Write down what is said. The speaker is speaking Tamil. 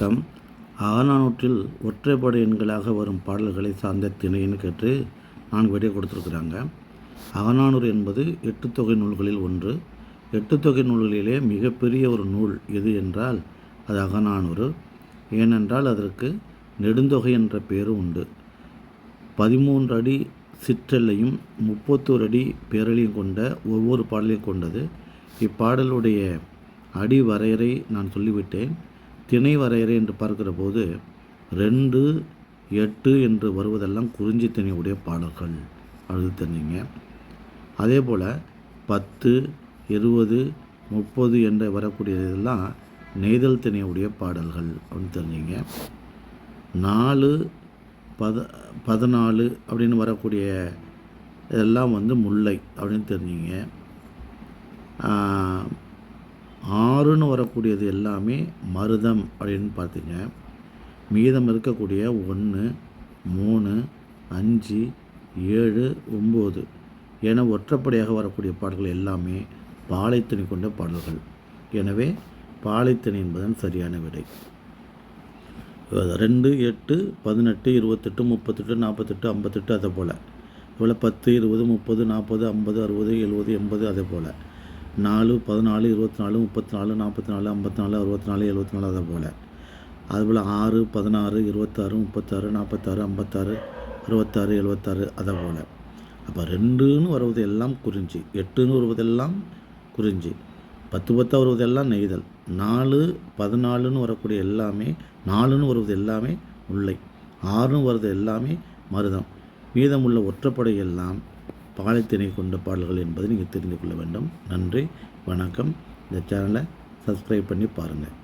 கம் அகநானூற்றில் ஒற்றைப்படை எண்களாக வரும் பாடல்களை சார்ந்த திணைன்னு கேட்டு நான் விடை கொடுத்துருக்குறாங்க. அகநானூறு என்பது எட்டு தொகை நூல்களில் ஒன்று. எட்டு தொகை நூல்களிலே மிகப்பெரிய ஒரு நூல் எது என்றால் அது அகநானூறு. ஏனென்றால் அதற்கு நெடுந்தொகை என்ற பெயரும் உண்டு. பதிமூன்று அடி சிற்றெல்லையும் முப்பத்தோரு அடி பேரலையும் கொண்ட ஒவ்வொரு பாடலையும் கொண்டது. இப்பாடலுடைய அடி வரையறை நான் சொல்லிவிட்டேன். திணை வரையறை என்று பார்க்கிற போது ரெண்டு எட்டு என்று வருவதெல்லாம் குறிஞ்சி திணையுடைய பாடல்கள். அது தெரிஞ்சுங்க அதே போல் பத்து இருபது முப்பது என்று வரக்கூடியதெல்லாம் நெய்தல் திணையுடைய பாடல்கள் அப்படின்னு தெரிஞ்சுங்க. நாலு பத பதினாலு அப்படின்னு வரக்கூடிய இதெல்லாம் வந்து முல்லை அப்படின்னு தெரிஞ்சுங்க. மறுன்னு வரக்கூடியது எல்லாமே மருதம் அப்படின்னு பார்த்தீங்க. மீதம் இருக்கக்கூடிய ஒன்று மூணு அஞ்சு ஏழு ஒம்பது என ஒற்றைப்படையாக வரக்கூடிய பாடல்கள் எல்லாமே பாலைத்தனி கொண்ட பாடல்கள். எனவே பாலைத்தனி என்பதன் சரியான விடை. ரெண்டு எட்டு பதினெட்டு இருபத்தெட்டு முப்பத்தெட்டு நாற்பத்தெட்டு ஐம்பத்தெட்டு அதை போல். இவ்வளோ பத்து இருபது முப்பது நாற்பது ஐம்பது அறுபது எழுபது எண்பது அதே போல். நாலு பதினாலு இருபத்தி நாலு முப்பத்தி நாலு நாற்பத்தி நாலு ஐம்பத்தி நாலு அறுபத்தி நாலு எழுபத்தி நாலு அதை போல். அதுபோல் ஆறு பதினாறு இருபத்தாறு முப்பத்தாறு நாற்பத்தாறு ஐம்பத்தாறு அறுபத்தாறு எழுபத்தாறு அதை போல். அப்போ ரெண்டுன்னு வருவது எல்லாம் குறிஞ்சி. எட்டுன்னு வருவதெல்லாம் குறிஞ்சி. பத்து பத்தாக வருவதெல்லாம் நெய்தல். நாலு பதினாலுன்னு வரக்கூடிய எல்லாமே நாலுன்னு வருவது எல்லாமே முல்லை. ஆறுன்னு வருது எல்லாமே மருதம். மீதமுள்ள ஒற்றைப்படை எல்லாம் பாலத்தினை கொண்ட பாடல்கள் என்பதை நீங்கள் தெரிந்து கொள்ள வேண்டும். நன்றி வணக்கம். இந்த சேனலை சப்ஸ்கிரைப் பண்ணி பாருங்கள்